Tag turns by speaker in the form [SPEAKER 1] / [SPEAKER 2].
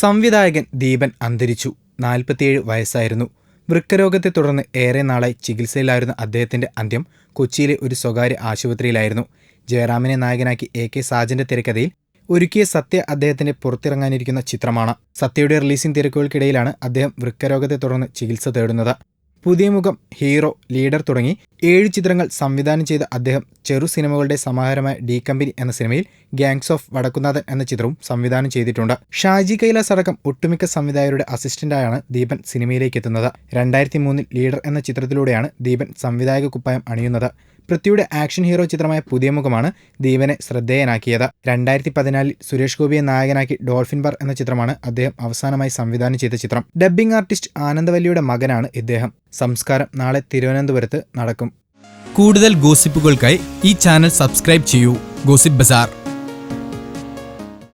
[SPEAKER 1] സംവിധായകൻ ദീപൻ അന്തരിച്ചു. നാൽപ്പത്തിയേഴ് വയസ്സായിരുന്നു. വൃക്കരോഗത്തെ തുടർന്ന് ഏറെ നാളായി ചികിത്സയിലായിരുന്ന അദ്ദേഹത്തിന്റെ അന്ത്യം കൊച്ചിയിലെ ഒരു സ്വകാര്യ ആശുപത്രിയിലായിരുന്നു. ജയറാമിനെ നായകനാക്കി എ കെ സാജന്റെ തിരക്കഥയിൽ ഒരുക്കിയ സത്യ അദ്ദേഹത്തിന്റെ പുറത്തിറങ്ങാനിരിക്കുന്ന ചിത്രമാണ്. സത്യയുടെ റിലീസിംഗ് തിരക്കുകൾക്കിടയിലാണ് അദ്ദേഹം വൃക്കരോഗത്തെ തുടർന്ന് ചികിത്സ തേടുന്നത്. പുതിയ മുഖം ഹീറോ ലീഡർ തുടങ്ങി ഏഴ് ചിത്രങ്ങൾ സംവിധാനം ചെയ്ത അദ്ദേഹം ചെറു സിനിമകളുടെ സമാഹാരമായ ഡി കമ്പനി എന്ന സിനിമയിൽ ഗാങ്സ് ഓഫ് വടക്കുന്നാഥൻ എന്ന ചിത്രവും സംവിധാനം ചെയ്തിട്ടുണ്ട്. ഷാജി കൈലാസ് അടക്കം ഒട്ടുമിക്ക സംവിധായകരുടെ അസിസ്റ്റന്റായാണ് ദീപൻ സിനിമയിലേക്ക് എത്തുന്നത്. രണ്ടായിരത്തി മൂന്നിൽ ലീഡർ എന്ന ചിത്രത്തിലൂടെയാണ് ദീപൻ സംവിധായക കുപ്പായം അണിയുന്നത്. പൃഥ്വിയുടെ ആക്ഷൻ ഹീറോ ചിത്രമായ പുതിയ മുഖമാണ് ദീപനെ ശ്രദ്ധേയനാക്കിയത്. രണ്ടായിരത്തി പതിനാലിൽ സുരേഷ് ഗോപിയെ നായകനാക്കി ഡോൾഫിൻ ബർ എന്ന ചിത്രമാണ് അദ്ദേഹം അവസാനമായി സംവിധാനം ചെയ്ത ചിത്രം. ഡബ്ബിംഗ് ആർട്ടിസ്റ്റ് ആനന്ദവല്ലിയുടെ മകനാണ് ഇദ്ദേഹം. സംസ്കാരം നാളെ തിരുവനന്തപുരത്ത് നടക്കും.
[SPEAKER 2] കൂടുതൽ ഗോസിപ്പുകൾക്കായി ഈ ചാനൽ സബ്സ്ക്രൈബ് ചെയ്യൂ. ഗോസിപ്പ് ബസാർ.